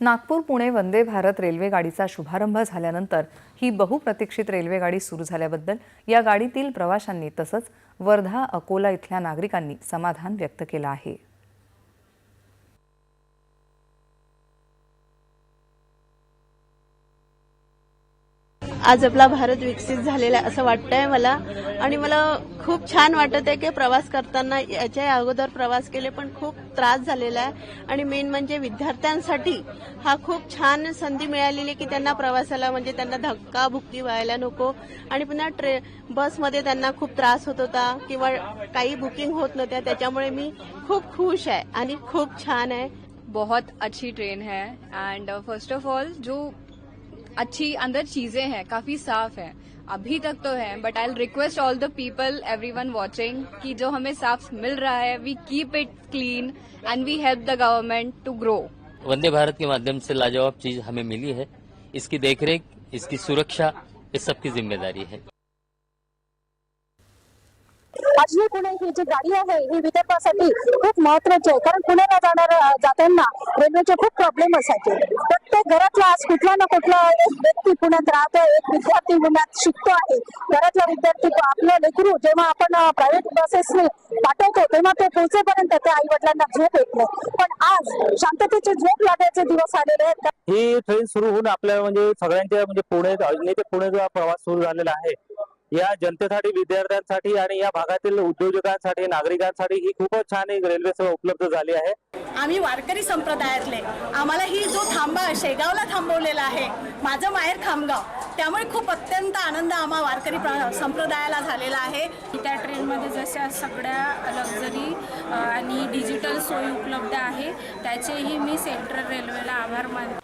Nagpur Pune Vande Bharat railway गाडीचा शुभारंभ झाल्यानंतर ही बहुप्रतीक्षित रेल्वे गाडी सुरू झाल्याबद्दल या गाडीतील प्रवाशांनी तसंच वर्धा अकोला इथल्या नागरिकांनी समाधान व्यक्त केलं आहे. आज आपला भारत विकसित झालेला आहे असं वाटतंय मला. आणि मला खूप छान वाटत आहे की प्रवास करताना याच्या अगोदर प्रवास केले पण खूप त्रास झालेला आहे. आणि मेन म्हणजे विद्यार्थ्यांसाठी हा खूप छान संधी मिळालेली की त्यांना प्रवासाला म्हणजे त्यांना धक्का भुक्ती व्हायला नको. आणि पुन्हा ट्रे बसमध्ये त्यांना खूप त्रास होत होता किंवा काही बुकिंग होत नव्हत्या त्याच्यामुळे मी खूप खुश आहे आणि खूप छान आहे. बहुत अच्छी ट्रेन है. एंड फर्स्ट ऑफ ऑल जो अच्छी अंदर चीज़ें हैं काफ़ी साफ़ है। अभी तक तो है but I request all the people every one watching कि जो हमें साफ़ मिल रहा है we keep it clean and we help the government to grow Vande Bharat के माध्यम से लाजवाब चीज़ हमें मिली है। इसकी देखरेख इसकी सुरक्षा ये सबकी ज़िम्मेदारी है। पुणे ही जी गाडी आहे ही विदर्भासाठी खूप महत्वाची आहे कारण पुण्याला जाणार लोकांना रेल्वेचे खूप प्रॉब्लेम असायचे. प्रत्येक घरातला आज कुठला ना कुठला एक व्यक्ती पुण्यात राहतो एक विद्यार्थी पुण्यात शिकतो आहे. घरातला विद्यार्थी आपलं लेकरू जेव्हा आपण प्रायव्हेट बसेसने पाठवतो तेव्हा ते पोहोचेपर्यंत त्या आई वडिलांना झोप येत नाही. पण आज शांततेचे झोप लागायचे दिवस आलेले आहेत. ही ट्रेन सुरू होऊन आपल्या म्हणजे सगळ्यांच्या म्हणजे पुणे अजनी ते पुणे प्रवास सुरू झालेला आहे या जनतेसाठी विद्यार्थ्यांसाठी आणि या भागातील उद्योजकांसाठी नागरिकांसाठी ही खूपच छान एक रेल्वे सेवा उपलब्ध झाली आहे. आम्ही वारकरी संप्रदायातले. आम्हाला ही जो थांबा शेगावला थांबवलेला आहे माझं माहेर खामगाव त्यामुळे खूप अत्यंत आनंद आम्हा वारकरी प्र- संप्रदायाला झालेला आहे. त्या ट्रेनमध्ये जशा सगळ्या लक्झरी आणि डिजिटल सोयी उपलब्ध आहे त्याचेही मी सेंट्रल रेल्वेला आभार मानते.